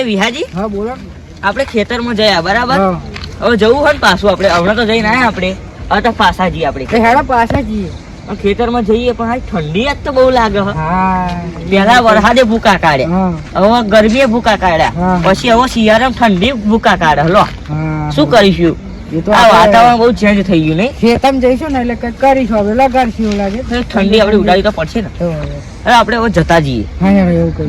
તે વિહાજી? હા બોલો. આપણે ખેતરમાં જયા બરાબર? હવે જવું હોય ને પાછું આપણે. હમણાં તો જઈને આયા આપણે. હવે તો પાછા જઈએ આપણે. હેડા પાછા જઈએ. ખેતરમાં જઈએ પણ હાલ ઠંડી જ તો બહુ લાગે પેલા વરસાદે ભૂકા કાઢ્યા. હવે ગરમીએ ભૂકા કાઢ્યા. પછી હવે શિયાળામાં ઠંડી ભૂકા કાઢે. હલો. શું કરીશું? આ વાતાવરણ બહુ ચેન્જ થઈ ગયું નહીં? ખેતમ જઈશું ને એટલે કરીશું. હવે લગાડશું લાગે. ઠંડી આપણે ઉડાવી તો પડશે ને. હવે. આપણે હવે જતા જઈએ.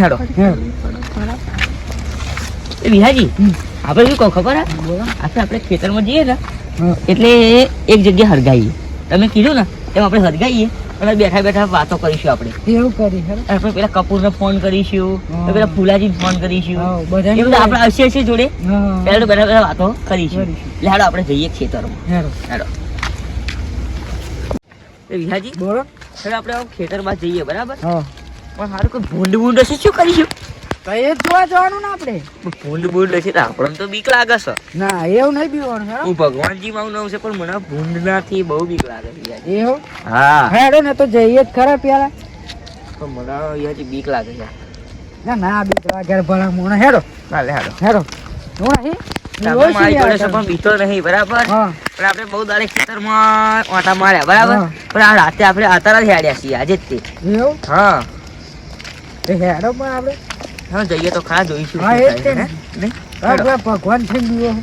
હેડો. એ વિહાજી. આપણે શું કહું ખબર આપણે આપણે ખેતરમાં જઈએ ને એટલે એક જગ્યાએ હરગાઈએ તમે કીધું ને એમ આપણે હરગાઈએ અને બેઠા બેઠા વાતો કરીશું આપણે. એવું કરી આપણે પેલા કપૂરને ફોન કરીશું પેલા ફુલાજીને ફોન કરીશું. એ બધા આપણે હશે હશે જોડે. પેલા બેઠા બેઠા વાતો કરીશું. એટલે હાડો આપણે જઈએ ખેતરમાં. હેડો. વિહાજી બોલો. આપણે ખેતરમાં જઈએ બરાબર? પણ સારું કોઈ ભૂંડ ભૂંડ હશે શું કરીશું? જ જોવા જવાનું ને આપણે. ભૂંડ ભૂંડ તો આપણને તો બીક લાગે છે. ના એવું નહીં બીવાનું હેડો હું. ભગવાનજી માં નામ છે પણ મને ભૂંડ નાથી બહુ બીક લાગે છે એવું? હા. હેડો ને તો જઈએ જ ખરા પ્યારા પણ મને વિહાજી બીક લાગે છે. ના ના બીક લાગે ભલા મોણા. હેડો. હાલે હાલો. હેડો. હું? નહીં રાતે આપડે જ હેડ્યા છીએ આજે જ તે. હેડો પણ આપણે. હા જઈએ તો ખા જોઈશું ને. ભગવાન થઈ ગયો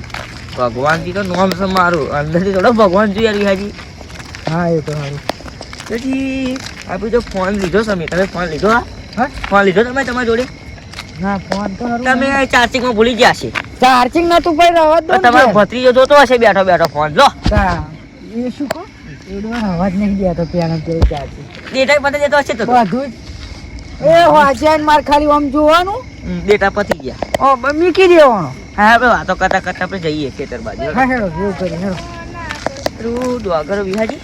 ભગવાનજી તો નામ છે મારું. અંદરથી થોડો ભગવાન જોઈએ વિહાજી હા એ તો સારું. પછી આપણે જો ફોન લીધો તમે તમે ફોન લીધો હા? ફોન લીધો તમે તમારી જોડે? ના ફોન તો તમે તમે ચાર્જિંગમાં ભૂલી ગયા છે. ચાર્જિંગ નતું ભાઈ રવા દો તમારો ભત્રીજો જોતો હશે બેઠો બેઠો ફોન. લો. એ શું કહો? એડવા અવાજ નહીં દેતો પ્યાનો કે ચાર્જિંગ? ડેટા પતી જતો હશે તો બધું એ વાંચ્યા માર ખાલી આમ જોવાનું? બેટા ડેટા પતી ગયા. ઓ મીકી દેવાનો. હા હવે વાતો કરતા કરતા આપણે જઈએ ખેતર બાજુ. હા હેડો એવું કરી હેડો. વિહાજી.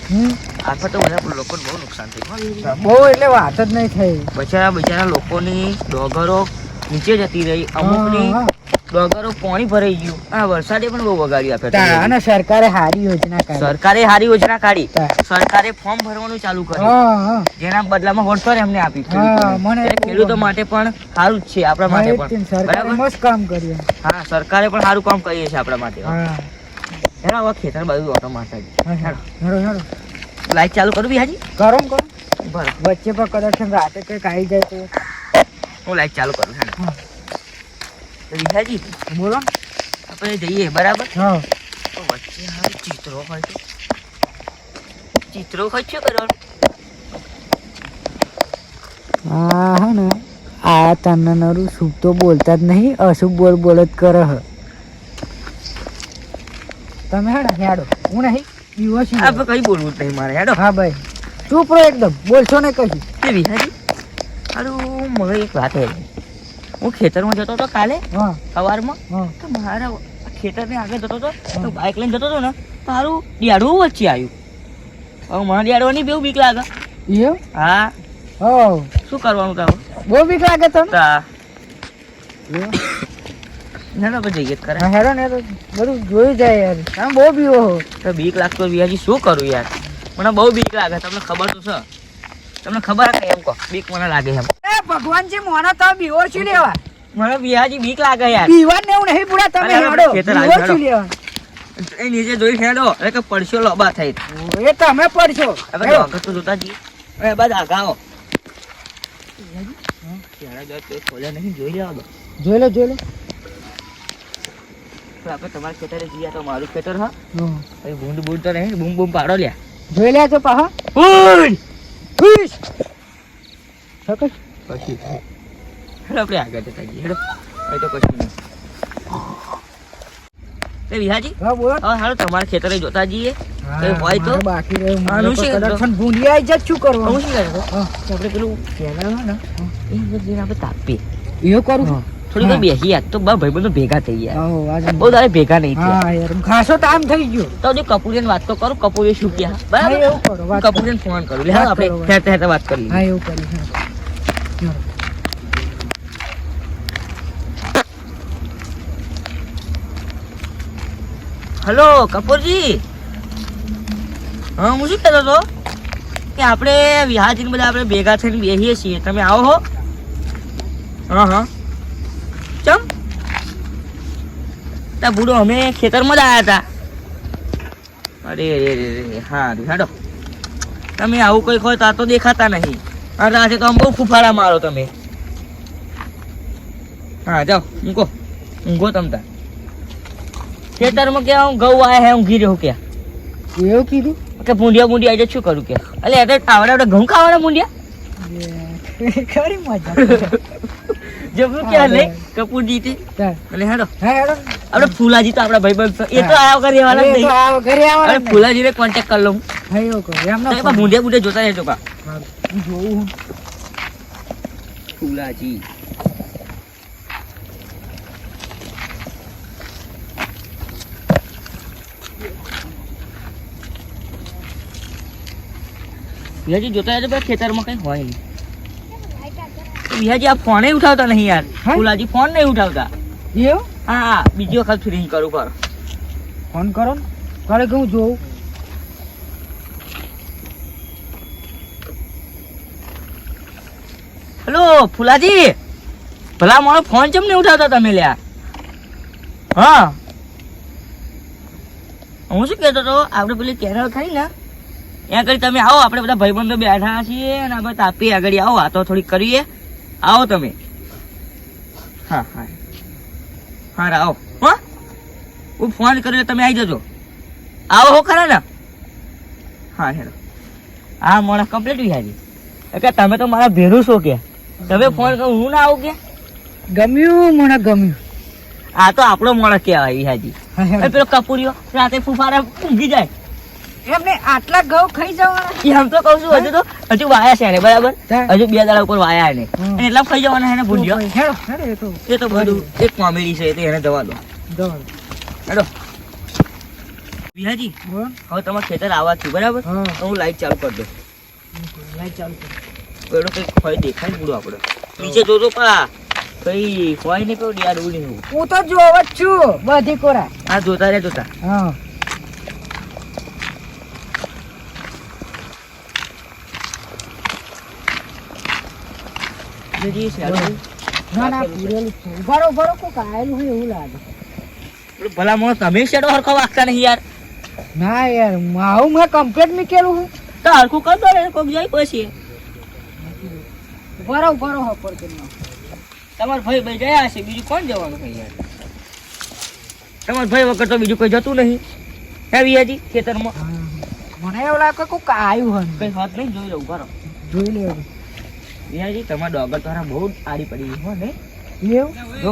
આખા તો બધા લોકોને બહુ નુકસાન થયું બહુ એટલે વાત જ નહીં થઈ. બચારા બચારા લોકોની ડોગરો નીચે જતી રહી અમુકની હા, ડોગરો પાણી ભરાઈ ગયું. આ વરસાદે પણ બહુ વગાડ્યું આપે અને સરકારે સારી યોજના કાઢી. સરકારે સારી યોજના કાઢી. સરકારે ફોર્મ ભરવાનું ચાલુ કર્યું. જેના બદલામાં વળતર એમને આપી હા, ખેડૂતો માટે પણ સારું જ છે આપણા માટે પણ. બરાબર? કામ કર્યું હા સરકારે પણ સારું કામ કરીએ છે આપણા માટે હા. હેરો હવે ખેતર બાજુ ઓટો મારતા લાઈટ ચાલુ કરું બિહાજી? કરો કરો. બરાબર. વચ્ચે પણ કદાચ રાતે કંઈક આવી જાય તો. હું લાઈટ ચાલુ કરું હા. તો બોલો. આપણે જઈએ બરાબર? હા. તો વચ્ચે હારું ચિત્રો હોય તો ચિત્રો હોય શું કરવાનું હા હા ને આ તને નરું શુભ તો બોલતા જ નહીં અશુભ બોલ બોલ જ કરે હ. તમે હેડો હેડો. હું નહીં દિવસ આપણે કઈ બોલવું જ નહીં મારે હેડો. હા ભાઈ. ચૂપ રહો એકદમ બોલશો ને કશું. કે વિહાજી અરે મને એક વાત હે હું ખેતરમાં જતો હતો કાલે હા. સવારમાં હા. તો મારા ખેતરની આગળ જતો હતો તો બાઇક લઈને જતો હતો ને તારું હારું દિયાડવું વચ્ચે આવ્યું. હવે મને દિયાડવાની બહુ બીક લાગે. એવું? હા. હો. શું કરવાનું તારું? બહુ બીક લાગે તો. તા ના જઈએ કરે. હા ને તો બધું જોઈ જાય યાર. તમે બહુ હો. તો બીક લાગતો હોય વિહાજી શું કરું યાર? મને બહુ બીક લાગે તમને ખબર તો છે. તમને ખબર કે એમ કહો બીક મને લાગે એમ. એ ભગવાનજી મોનો તો બીવો છું લેવા. મને બિહાજી બીક લાગે યાર. બીવા ને હું નહીં પૂરા તમે હેડો. બીવો છું લેવા. એ નીચે જોઈ હેડો એટલે કે પડશો લોબા થઈ. એ તમે પડશો. હવે. આગળ તો જોતા જી એ બસ આગાઓ. જોઈ લો જોઈ લો તો આપણે તમારા ખેતરે જઈએ તો મારું ખેતર હા. બૂંદ બૂંદ તો નહીં બૂમ બૂમ પાડો લ્યા. જોઈ લે તો પાહા. બૂંદ ખુશ સકસ પછી હેડો આપણે આગળ જતા જઈએ. હેડો. એ તો કશું નહીં. એ વિહાજી? હા બોલો. હવે હાલો તમારા ખેતરે જોતા જઈએ. કઈ હોય તો? બાકી રહ્યું શું તો કદાચ કરો? ભૂંડી આવી જાય શું કરવાનું? શું કરે આપણે પેલું કેનાલ ને? એ બધું આપણે તાપીએ. એવું કરું. થોડી બેસી યાર તો બા ભાઈબંધો ભેગા થઈ ગયા. બહુ તારે ભેગા નહીં થયા. ખાસો ટાઈમ થઈ ગયો. તો જો કપૂરિયાની વાત તો કરું કપૂરે શું ક્યાં બરાબર. કપૂરિયાને ફોન કરું લે આપણે. હેરતા હેરતા વાત કરી હા એવું કરી હલો કપૂરજી. હા હું શું કહેતો હતો? કે આપણે વિહાજીને બધા આપણે ભેગા થઈને બેસીએ છીએ. તમે આવો હો. હા હા. તા બુડો અમે ખેતરમાં જ આવ્યા હતા. અરે રે રે રે હા હાડો તમે આવું કંઈક હોય તો તો દેખાતા નહીં. આ આજે તો આમ બહુ ફૂફાડા મારો તમે. હા જાઓ ઊંઘો. ઊંઘો તમતા ખેતરમાં કે હું ઘઉં આયા હે ઊંઘી રહ્યો કે? એવું કીધું? કે ભૂંડિયા ભૂંડિયા આજે શું કરું કે? અલે એટલે આવડે આવડે ઘઉં ખાવાના ભૂંડિયા? ખરી મજા. જબરું કે લે કપૂરજી તે. હેડો. આપણે ફૂલાજી તો આપણા ભાઈબંધ એ તો આયા વગર રહેવાના નહીં. કોન્ટેક્ટ કરી લઉં. એમનો તો. ભૂંડિયા ભૂંડિયા જોતા રહેજો કા જોઉં. ફૂલાજી. જોતા રહેજો ભાઈ ખેતરમાં કઈ હોય નહીં. વિહાજી આ ફોને ઉઠાવતા નહીં યાર. ફુલાજી ફોન નહીં ઉઠાવતા. એવું? હા હા બીજી વખત ફ્રી કરું પર. ફોન કરો ને. કેવું જોઉં? હેલો ફૂલાજી. ભલા મારો ફોન કેમ નહીં ઉઠાવતા તમે લ્યા? હા. હું શું કહેતો હતો? આપણે પેલી કેરળ થઈ ને ત્યાં આગળ તમે આવો આપણે બધા ભાઈબંધો બેઠા છીએ અને આપણે તાપી આગળ આવો. આ તો થોડીક કરીએ. આવો તમે. હા હા. હા આવો. હા? હું ફોન કર્યો તમે આવી જજો. આવો હો ખરા ને? હા હેલો. હા માણસ કમ્પ્લીટ વિહારી એટલે તમે તો મારા ભેરું છો કે. તમે ફોન કરો હું ના આવું કે? ગમ્યું મને ગમ્યું. આ તો આપણો માણસ કહેવાય વિહાજી. પેલો કપૂરીઓ રાતે ફૂફારા ઊંઘી જાય. એમને આટલા ઘઉં ખાઈ જવાના? તો કહું છું હજુ તો હજુ વાયા છે એને બરાબર? હજુ બે દાડા ઉપર વાયા અને એટલા ખાઈ જવાના એને ભૂંડ્યો? હેડો હેડો એ તો. બધું એક કોમેડી છે એને જવા દો. હેડો. વિહાજી હવે તમારે ખેતર આવવા છું બરાબર? તો હું લાઈટ ચાલુ કરી દઉં. લાઈટ ચાલુ કરો. પેલો કઈ હોય દેખાય ને આપણે. નીચે જોજો પા કઈ હોય ને પેલું યાર ઉડી હું તો જોવ જ છું બધી કોરા. આ જોતા રે જોતા. હા. વિહાજી, શેડો. ના ના પૂરેલું છે. ઉભારો ઉભારો કોક આયેલું હોય એવું લાગે. ભલા માણસ તમે શેડો હરખો વાગતા નહીં યાર. ના યાર મારું મેં કમ્પ્લેટ મૂકેલું હું તો હરખું કર દો ને કોક જાય પછી. ઉભારો ઉભારો હપર કરી તમારા ભાઈ ભાઈ ગયા હશે બીજું કોણ જવાનું કઈ યાર? તમાર ભાઈ વગર તો બીજું કોઈ જતું નહીં. હે વિયાજી ખેતરમાં? મને એવું લાગે કોક આવ્યું હોય. કઈ વાત નહીં જોઈ લઉં બરો જોઈ લેવું વિયાજી તમારા ડોગર તારા બહુ આડી પડી હો ને? એવું? જો.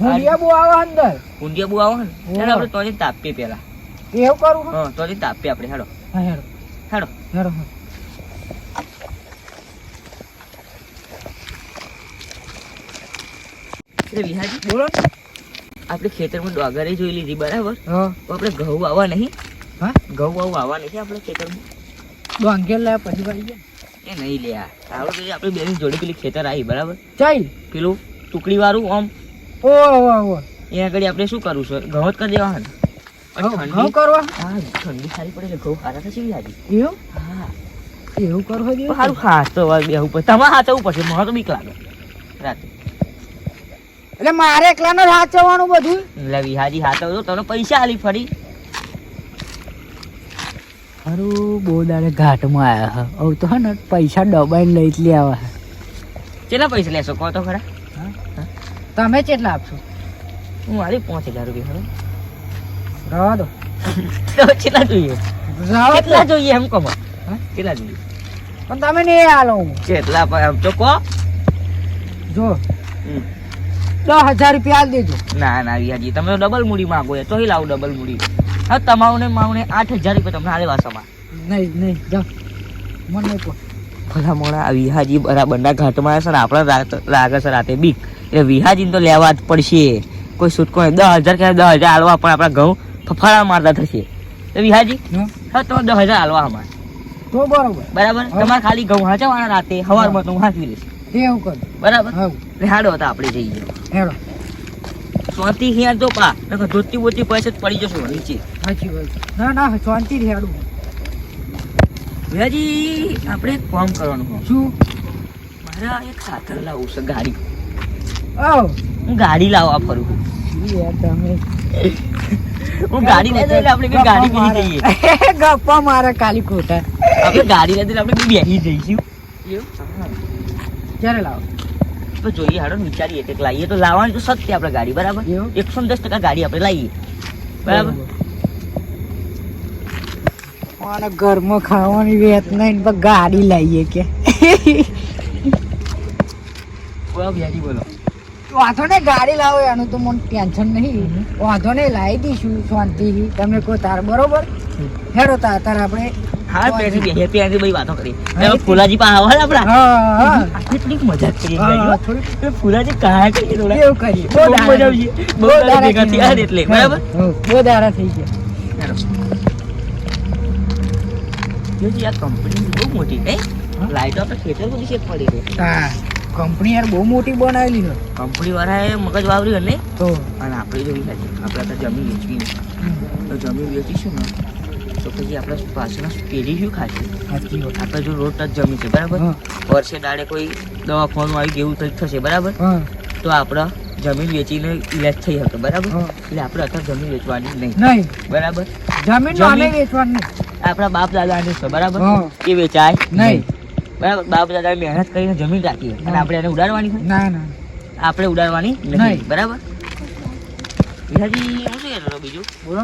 હું બહુ આવે અંદર. ઊંડિયા બુ આવો ને. આપણે તોજી તાપીએ પેલા એવું કરું હા તોજી તાપીએ આપણે હેડો. હા હેડો. હેડો. હેડો વિહાજી. બોલો આપણે ખેતરમાં ડોગરે જોઈ લીધી બરાબર? હા. તો આપણે ઘઉં આવવા નહીં? હા? ઘઉં આવું આવવા નહીં આપણે ખેતરમાં? ડોંગેલ લાવ્યા પછી ગયા એ નહીં લ્યા આ. તો આપણે બેની જોડે પેલી ખેતર આવી બરાબર? ચાલ. પેલું ટુકડી વાળું આમ. ઓ ઓ ઓ એ આગળ આપણે શું કરવું છે? ઘઉં જ કરી દેવા ઘઉં કરવા? હા ઠંડી સારી પડે એટલે ઘઉં સારા થશે વિહાજી એવું હા. એવું કરવા દે? સારું ખાસ તો બેહવું પડે તમારે હાચવું પડશે મને તો બીક લાગે. રાતે. એટલે મારે એકલાને હાચવવાનું બધું? એટલે વિહાજી હાચવજો તો તમને પૈસા આલી ફરી. હારું બહુ દાડે ઘાટમાં આવ્યા હા. હવે તો હે ને પૈસા ડબાઈને લઈ જ લેવા હા. કેટલા પૈસા લેશો કહો તો ખરા? તમે કેટલા આપશો? હું મારી પાંચ હજાર રૂપિયા ખરો રવા દો. તો કેટલા જોઈએ? કેટલા જોઈએ એમ કહો હા? કેટલા જોઈએ? પણ તમે નહીં હાલો હું. કેટલા તો કહો. જો. દસ હજાર રૂપિયા દેજો. ના ના વ્યાજી તમે ડબલ મૂડી માગો છો તો લાવું ડબલ મૂડી. હા તમાઉને માઉને આઠ હજાર રૂપિયા તમને હાલે વાસામાં. નહીં નહીં જાઓ મને ભલા મોડા આ વિહાજી બરાબરના ઘાટમાં છે ને આપણે લાગે છે રાતે બીક. એટલે વિહાજીને તો લેવા જ પડશે. કોઈ છૂટકો નહીં. દસ હજાર કે દસ હજાર હાલવા પણ આપણા ઘઉં ફફાળા મારતા થશે. તો વિહાજી હા? તો તમે દસ હજાર હાલવા અમારે. તો બરાબર. બરાબર? તમારે ખાલી ઘઉં હાચવાના રાતે સવારમાં તો હું હાચવી લઈશ. એવું કર. બરાબર? હાડો હતા આપણે જઈએ. હેડો. સોથી હિયાર તો પા નકર ધોતી બોતી પાસે જ પડી જશો નીચે. હાજી ભાઈ ના ના શાંતિથી હેડું. વિહાજી આપણે એક કામ કરવાનું છે. શું? મારે એક સાધન લાવવું છે ગાડી. ઓ હું ગાડી લાવવા ફરું. તમે? હું ગાડી લઈ એટલે આપણે બે ગાડી બેસી જઈએ. ગપ્પા મારે ખાલી ખોટા. આપણે ગાડી લઈ દઈએ આપણે બે બેસી જઈશું. ક્યારે લાવો? તો જોઈએ હાડો વિચારીએ કે લાવીએ તો લાવવાની તો સત્ય આપણે ગાડી બરાબર? એકસો ને દસ ટકા ગાડી આપણે લાવીએ બરાબર? ઘરમાં ખાવાની વેત નહીં પણ ગાડી લાવીએ કે. બોલો વાંધો ને ગાડી લાવો એનું તો મને ટેન્શન નહીં. વાંધો નહીં લાવી દઈશું શાંતિથી. તમે કહો તાર બરોબર? હેડો તાર તાર આપણે હા પેલી બે પેલી બધી વાતો કરી. હવે ફુલાજી પાસે આવો આપડા હા હા આ કેટલીક મજા એ ફુલાજી કાયા કરીએ થોડા એવું કરીએ. બહુ મજા આવી બહુ દારા ભેગા થયા એટલે બરાબર? બહુ દારા થઈ ગયા. જોજી આ કંપની બહુ મોટી હે? લાઈટો આપણે ખેતર બધી છે પડી રહી. હા કંપની યાર બહુ મોટી બનાવેલી છે. કંપની વાળાએ મગજ વાવરી ને? તો? અને આપણે જોઈ લાગી આપણે તો જમીન વેચવી તો જમીન વેચીશું ને તો પછી આપણે પાછળ પેઢી શું ખાશે? આપણે જો રોડ ટચ જમી છે બરાબર? વર્ષે દાડે કોઈ દવાખાનું આવી ગયું થશે બરાબર? તો આપણે જમીન વેચીને ઇલાજ થઈ શકે બરાબર? એટલે આપણે અત્યારે જમીન વેચવાની નહીં. નહીં. બરાબર? જમીન અમે વેચવાની. આપણા બાપ દાદાની છે બરાબર? એ વેચાય નહીં. બરાબર? બાપ દાદા મહેનત કરીને જમીન રાખી અને આપણે એને ઉડાડવાની છે ના ના. આપણે ઉડાડવાની નહીં નહીં. બરાબર? વિહાજી હું શું કહેતો બીજું? બોલો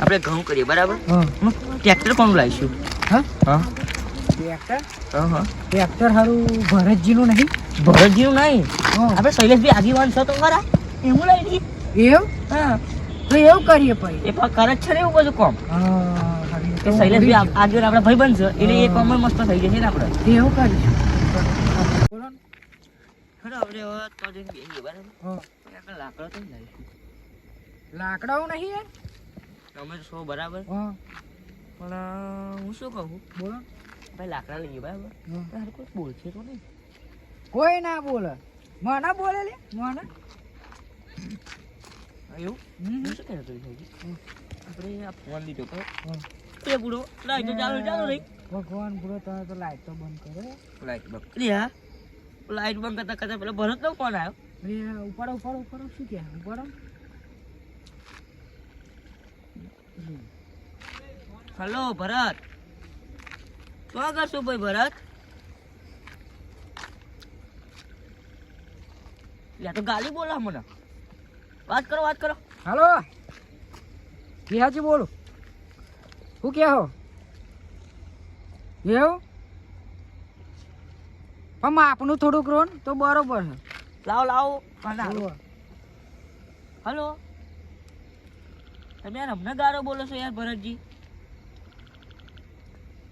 આપણે ઘઉં કરીએ બરાબર? ટ્રેક્ટર કોણ લાવીશું? હા? હા. ટ્રેક્ટર? સારું હા. ટ્રેક્ટર હારું ભરતજીનું નહીં. ભરતજીનું નહીં? આપણે શૈલેષભાઈ આગેવાન છો તો ખરા એવું લઈ લઈએ એવું? હા. તો એવું કરીએ પછી. એ કરે છે ને એવું બધું કોમ? શૈલેષભાઈ આગળ આપણા ભાઈ બનશે એટલે એ કોમ મસ્ત થઈ જશે ને આપણે. એવું કરીશું બોલો આપણે હવે તો જઈને બેસીએ બરાબર? હા. તો લાકડાઓ નહીં યાર તમે છો બરાબર. હા. પણ હું શું કહું? બોલો. ભાઈ લાકડા લઈએ બરાબર? હા. તારે કોઈ બોલશે તો નહીં. કોઈ ના બોલે. મને બોલે લે મને. એવું? શું કહેતો તું? આપણે આ ફોન લીધો તો. એ બુડો લાઈટ તો ચાલુ ચાલુ રહી. ભગવાન બુડો તમે તો લાઈટ તો બંધ કરો. લાઈટ બંધ. હા. લાઈટ બંધ કરતા કરતા પેલા ભરત નો ફોન આવ્યો. ઉપાડો ઉપાડો ઉપાડો. શું કે? ઉપાડો. હલો ભરત. શું કરશું ભાઈ ભરત? લે તો ગાલી બોલા મને. વાત કરો વાત કરો. હાલો. વિહાજી બોલો. શું કે હો? એવું? પણ માપનું થોડુંક રોન તો બરોબર છે. લાવો લાવો. હાલો. તમે યાર અમને ગારો બોલો છો યાર ભરતજી.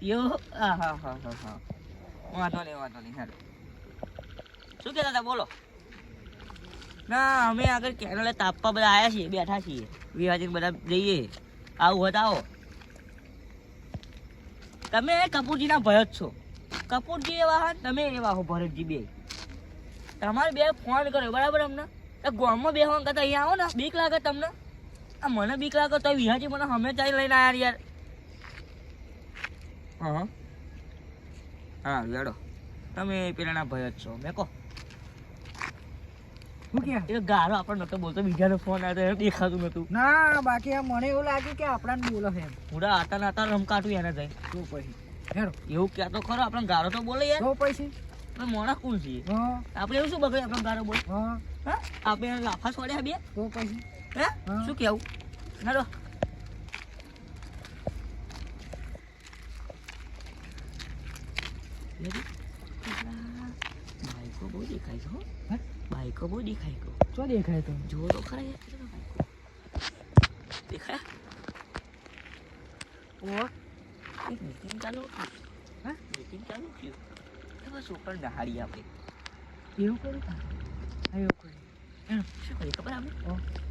યો, હા હા હા હા હા. વાંધો નહીં વાંધો નહીં, હાલો. શું કહેતા હતા, બોલો. ના, અમે આગળ કેનલે તાપવા બધા આવ્યા છીએ, બેઠા છીએ. વિવાજીને બધા જઈએ. આવું હોત આવો. તમે કપૂરજીના ભય છો. કપૂરજી એવા હા તમે એવા હો, ભરતજી બે. તમારે બે ફોન કર્યો, બરાબર અમને? ગામમાં બે ફોન કરતા અહીંયા આવો ને, બીક લાગે તમને? આ મને બીક લાગે તો વિહાજી મને હમે ચાઈ લઈને આવ્યા યાર. હા. હા તમે પેલાના ભય જ છો. મેં કહો એ ગારો આપણને નતો બોલતો બીજાનો ફોન આવ્યો તો દેખાતું નતું. ના બાકી આ મને એવું લાગ્યું કે આપણાને બોલો છે પૂરા આતા નાતા રમકાટું એને જાય તો પછી. હેડો એવું તો ખરો આપણે ગારો તો બોલે યાર. તો પછી? આપણે મોણા છીએ આપણે એવું શું બગડે આપણે ગારો બોલે? હા. હા? આપણે લાફા છોડ્યા બે? તો પછી? હે? શું કેવું? હેડો લેડી, બાઈકો બહુ દેખાય છે? બાઈકો બહુ દેખાય છે. શું દેખાય તો? જો તો ખરા દેખાય? ઓ એક ચાલુ. હે? meeting ચાલુ થયું. એ બસ દહાડી આપણે. એવું કર્યું એવું કર્યું. શું કરીએ ખબર આપણે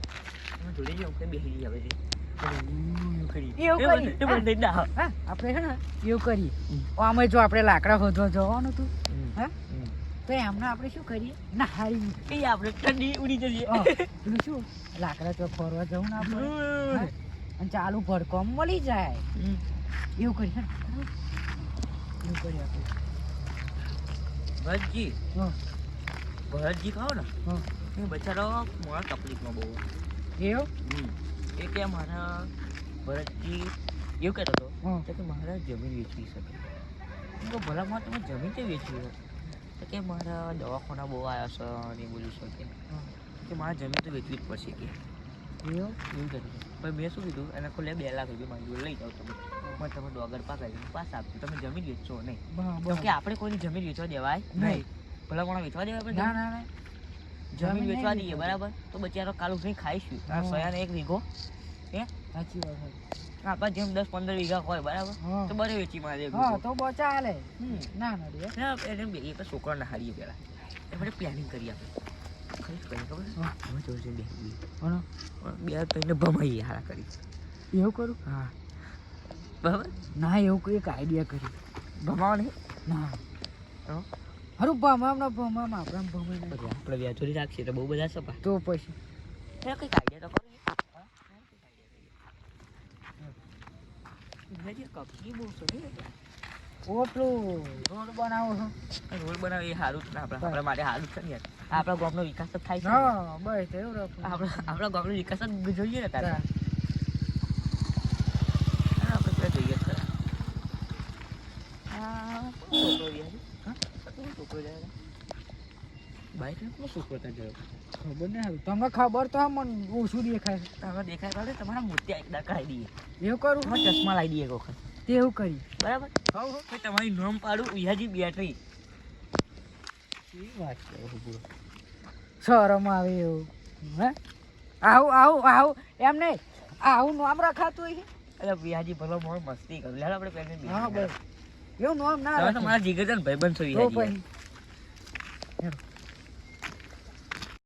લાકડા ખોદવા જવાનું હમ. તો એમને આપણે શું કરીએ એ આપણે ઠંડી ઉડી જઈએ શું લાકડા તો ફરવા જવું ને આપણે અને ચાલુ ભડકો મળી જાય. એવું કરીએ એવું કરીએ આપણે ભરતજી હા ભરતજી કહો ને બચારો મોડા તકલીફમાં બહુ એવું. એ કે મારા ભરતજી એવું કહેતો હતો તો કે મારા જમીન વેચવી શકે. એમ કહ્યું, ભલામાં તમે જમીન તે વેચવી તો કે મારા દવાખાના બહુ આવ્યા છે અને એ બધું છે કે. કે મારે જમીન તો વેચવી જ પડશે કે. એવું? એવું કહેતું હતું. પણ મેં શું કીધું? એને ખોલે બે લાખ રૂપિયા મારી જોડે લઈ જાઓ તમે. પણ તમે ડોગર પાકાવી પાસ આપજો. તમે જમીન વેચશો નહીં. કે આપણે કોઈની જમીન વેચવા દેવાય? નહીં. ભલા કોણ વેચવા દેવાય ના ના ના. જમીન વેચવા દઈએ. બરાબર? તો બચારો કાલ ઉઠીને ખાઈશું આ હા. સોયાને એક વીઘો. સાચી વાત આપણા જેમ દસ પંદર વીઘા હોય બરાબર? તો બરે વેચી મારે હા. તો બચા હાલે ના ના ના, એને બે એક છોકરાને હારીએ પેલા આપણે પ્લાનિંગ કરી આપણે ખરી કરી ખબર? હવે જોર જોર બેસી બે ત્રણને ભમાઈએ હારા કરી. એવું કરું? હા. બરાબર? ના એવું કોઈ એક આઈડિયા કરી. ભમાવા નહીં ના. હં? હરું ભમામણા ભમામ આપણે ભમાઈ આપણે વ્યાજોરી રાખીએ તો બહુ બધા સપા તો પછી. એ કંઈક આઈડિયા તો બહુ છે રોડ બનાવો રોડ બનાવે સારું જ ને આપણે છે ને યાર. આપણા ગામનો વિકાસ જ થાય છે ને. હા બસ તો એવું રાખો. આપણા આપણા ગામનો વિકાસ જ જોઈએ ને તારે તાર. હા, આપણે ત્યાં જોઈએ જ ખરા. આ કોણ છોકરો રહ્યા છે? હા? કોણ છોકરો રહ્યા છે? બાઈક છોકરો ત્યાં ગયો? ખબર નહીં તમને ખબર તો મને ઓછું દેખાય. તમે દેખાય કાઢે તમારા મોતિયા એકદા કરાવી દઈએ. એવું કરું? તમારા ચશ્મા લાવી દઈએ એક વખત. તેવું કરી બરાબર? હવ હવ. પછી તમારી નામ પાડું વિહાજી બેટરી. કેવી વાત કરો શરમ આવે એવું. હે? આવું આવું આવું. એમ નહીં. આવું નામ રખાતું હોય. અરે વિહાજી ભલો મોર મસ્તી કરું. લેલો આપણે પહેરીને હા બસ. એવું નામ ના તમે તો રખાય. મારા ભાઈબંધ છો વિહાજી પછી હેરો.